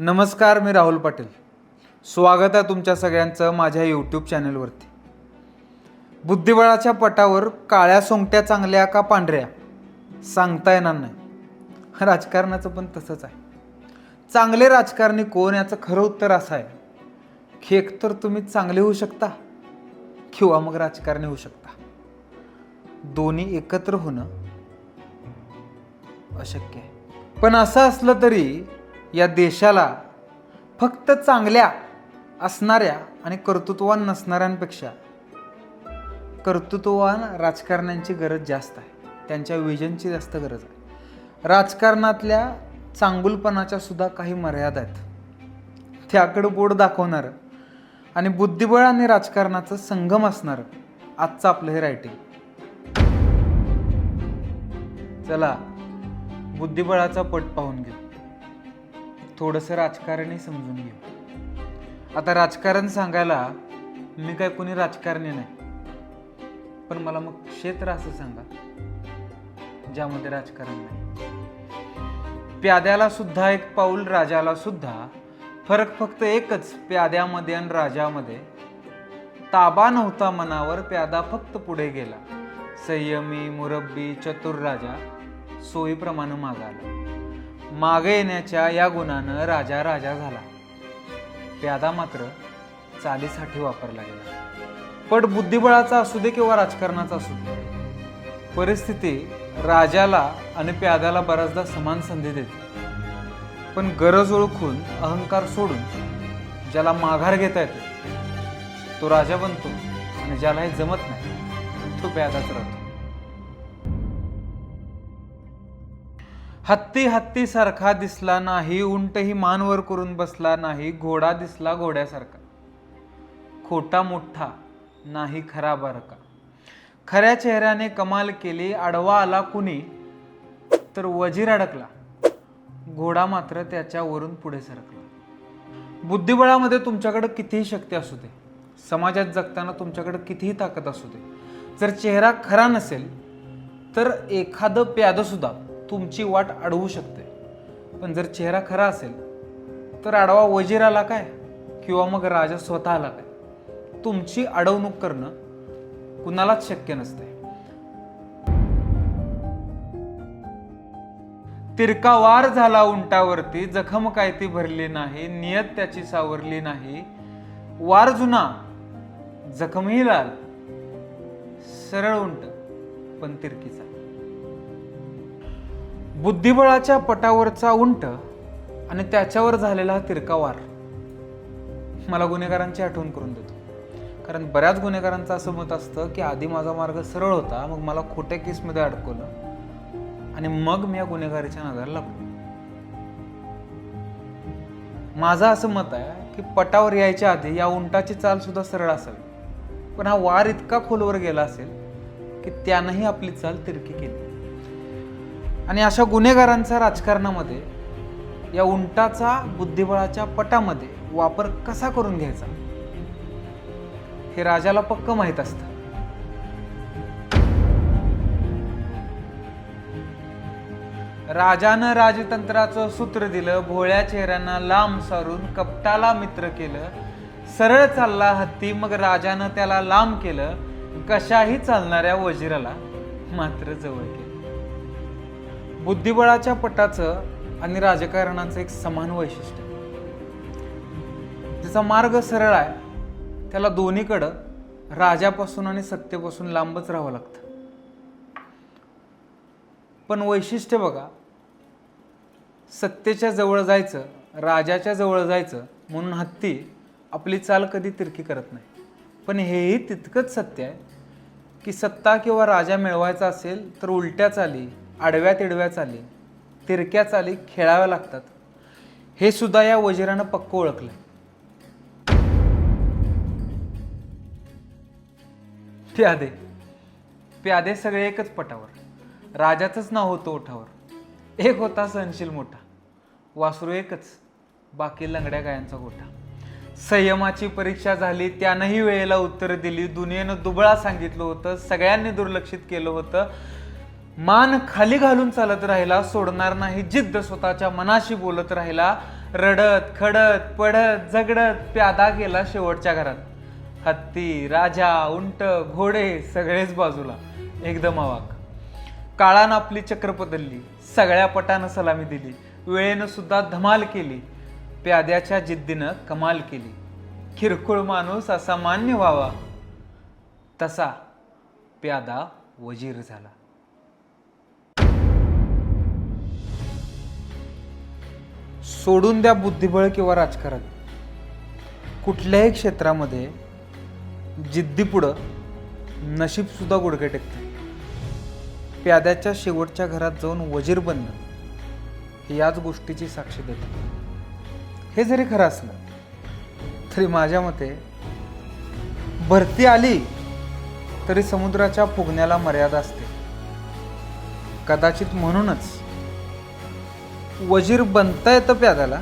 नमस्कार मी राहुल पाटील. स्वागत आहे तुमच्या सगळ्यांचं माझ्या यूट्यूब चॅनलवरती बुद्धिबळाच्या पटावर काळ्या सोंगट्या चांगल्या का पांढऱ्या? सांगता येणार नाही. राजकारणाचं पण तसंच आहे. चांगले राजकारणी कोण याचं खरं उत्तर असं आहे. की एकतर तुम्ही चांगले होऊ शकता किंवा मग राजकारणी होऊ शकता. दोन्ही एकत्र होणं अशक्य आहे. पण असं असलं तरी या देशाला फक्त चांगल्या असणाऱ्या आणि कर्तृत्ववान नसणाऱ्यांपेक्षा कर्तृत्ववान राजकारण्यांची गरज जास्त आहे. त्यांच्या विजनची जास्त गरज आहे. राजकारणातल्या चांगुलपणाच्या सुद्धा काही मर्यादा आहेत. त्याकडं बोट दाखवणारं आणि बुद्धिबळ आणि राजकारणाचं संगम असणारं आजचं आपलं हे रायटिंग चला बुद्धिबळाचा पट पाहून घेऊ. थोडंसं राजकारणही समजून घेऊ. आता राजकारण सांगायला मी काय कोणी राजकारणी नाही. पण मला मग क्षेत्र असं सांगा ज्यामध्ये राजकारण नाही. प्याद्याला सुद्धा एक पाऊल राजाला सुद्धा फरक फक्त एकच प्याद्यामध्ये आणि राजामध्ये. ताबा नव्हता मनावर प्यादा फक्त पुढे गेला. संयमी मुरब्बी चतुर राजा सोयीप्रमाणे मागाला मागे येण्याच्या या गुणानं राजा राजा झाला. प्यादा मात्र चालीसाठी वापरला गेला पट बुद्धिबळाचा असू दे किंवा राजकारणाचा असू दे परिस्थिती राजाला आणि प्याद्याला बऱ्याचदा समान संधी देते. पण गरज ओळखून अहंकार सोडून ज्याला माघार घेता येतो तो राजा बनतो आणि ज्याला हे जमत नाही तो प्यादाच राहतो. हत्ती हत्ती सारखा दिसला नाही उंटही मानवर करून बसला नाही घोडा दिसला घोड्यासारखा. खोटा मोठा नाही खरा बारका. खऱ्या चेहऱ्याने कमाल केली आडवा आला कुणी तर वजीर अडकला. घोडा मात्र त्याच्यावरून पुढे सरकला. बुद्धिबळामध्ये तुमच्याकडे कितीही शक्ती असू दे समाजात जगताना तुमच्याकडे कितीही ताकद असू दे जर चेहरा खरा नसेल तर एखादं प्यादं सुद्धा तुमची वाट अडवू शकते. पण जर चेहरा खरा असेल तर आडवा वजीर आला काय? किंवा मग राजा स्वतः आला काय? तुमची अडवणूक करणं कुणालाच शक्य नसते. तिरका वार झाला उंटावरती जखम काय ती भरली नाही नियत त्याची सावरली नाही. वार जुना जखमही लाल सरळ उंट पण तिरकीचा. बुद्धिबळाच्या पटावरचा उंट आणि त्याच्यावर झालेला हा तिरका वार मला गुन्हेगारांची आठवण करून देतो. कारण बऱ्याच गुन्हेगारांचं असं मत असतं की आधी माझा मार्ग सरळ होता मग मला खोट्या केसमध्ये अडकवलं आणि मग मी या गुन्हेगारीच्या नादाला लागलो. माझं असं मत आहे की पटावर यायच्या आधी या उंटाची चाल सुद्धा सरळ असावी. पण हा वार इतका खोलवर गेला असेल की त्यानंही आपली चाल तिरकी केली. आणि अशा गुन्हेगारांचा राजकारणामध्ये या उंटाचा बुद्धिबळाच्या पटामध्ये वापर कसा करून घ्यायचा? हे राजाला पक्क माहीत असतं. राजानं राजतंत्राचं सूत्र दिलं भोळ्या चेहऱ्यांना लांब सारून कपटाला मित्र केलं सरळ चालला हत्ती मग राजानं त्याला लांब केलं कशाही चालणाऱ्या वजिराला मात्र जवळ केलं. बुद्धिबळाच्या पटाचं आणि राजकारणाचं एक समान वैशिष्ट्य. त्याचा मार्ग सरळ आहे त्याला दोन्हीकडं राजापासून आणि सत्तेपासून लांबच राहावं लागतं. पण वैशिष्ट्य बघा सत्तेच्या जवळ जायचं राजाच्या जवळ जायचं म्हणून हत्ती आपली चाल कधी तिरकी करत नाही. पण हेही तितकंच सत्य आहे की सत्ता किंवा राजा मिळवायचा असेल तर उलट्या चाली आडव्या तिडव्या चाली तिरक्या चाली खेळाव्या लागतात. हे सुद्धा या वजिरानं पक्क ओळखलं प्यादे. प्यादे सगळे एकच पटावर. राजाचंच नाव होतं ओठावर. एक होता सहनशील मोठा. वासरू एकच बाकी लंगड्या गायांचा गोठा. संयमाची परीक्षा झाली त्यानंही वेळेला उत्तर दिली. दुनियेनं दुबळा सांगितलं होतं सगळ्यांनी दुर्लक्षित केलं होतं. मान खाली घालून चालत राहिला सोडणार नाही जिद्द स्वतःच्या मनाशी बोलत राहिला रडत खडत पडत झगडत प्यादा गेला शेवटच्या घरात. हत्ती राजा उंट घोडे सगळेच बाजूला. एकदम अवाक. काळानं आपली चक्र बदलली सगळ्या पटानं सलामी दिली वेळेनं सुद्धा धमाल केली प्याद्याच्या जिद्दीनं कमाल केली. किरकोळ माणूस असा मान्य व्हावा तसा प्यादा वजीर झाला. सोडून द्या बुद्धिबळ किंवा राजकारण. कुठल्याही क्षेत्रामध्ये जिद्दीपुढं नशीबसुद्धा गुडघे टेकते. प्याद्याच्या शेवटच्या घरात जाऊन वजीर बनणं याच गोष्टीची साक्ष देते. हे जरी खरं असलं तरी माझ्या मते भरती आली तरी समुद्राच्या फुगण्याला मर्यादा असते. कदाचित म्हणूनच वजीर बनता येतं प्यादाला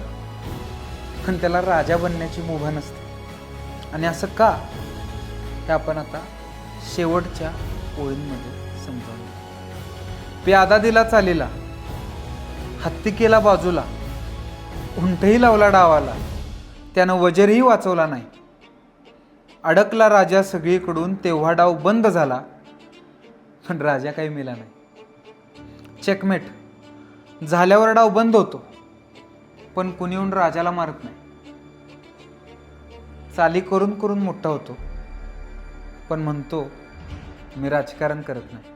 पण त्याला राजा बनण्याची मुभा नसते. आणि असं का? हे आपण आता शेवटच्या ओळींमध्ये समजावून प्यादा दिला चालीला हत्ती केला बाजूला उंटही लावला डावाला त्यानं वजरही वाचवला नाही. अडकला राजा सगळीकडून तेव्हा डाव बंद झाला पण राजा काही मिला नाही. चेकमेट झाल्यावर डाव बंद होतो. पण कुणी येऊन राजाला मारत नाही. चाली करून करून मोठा होतो. पण म्हणतो मी राजकारण करत नाही.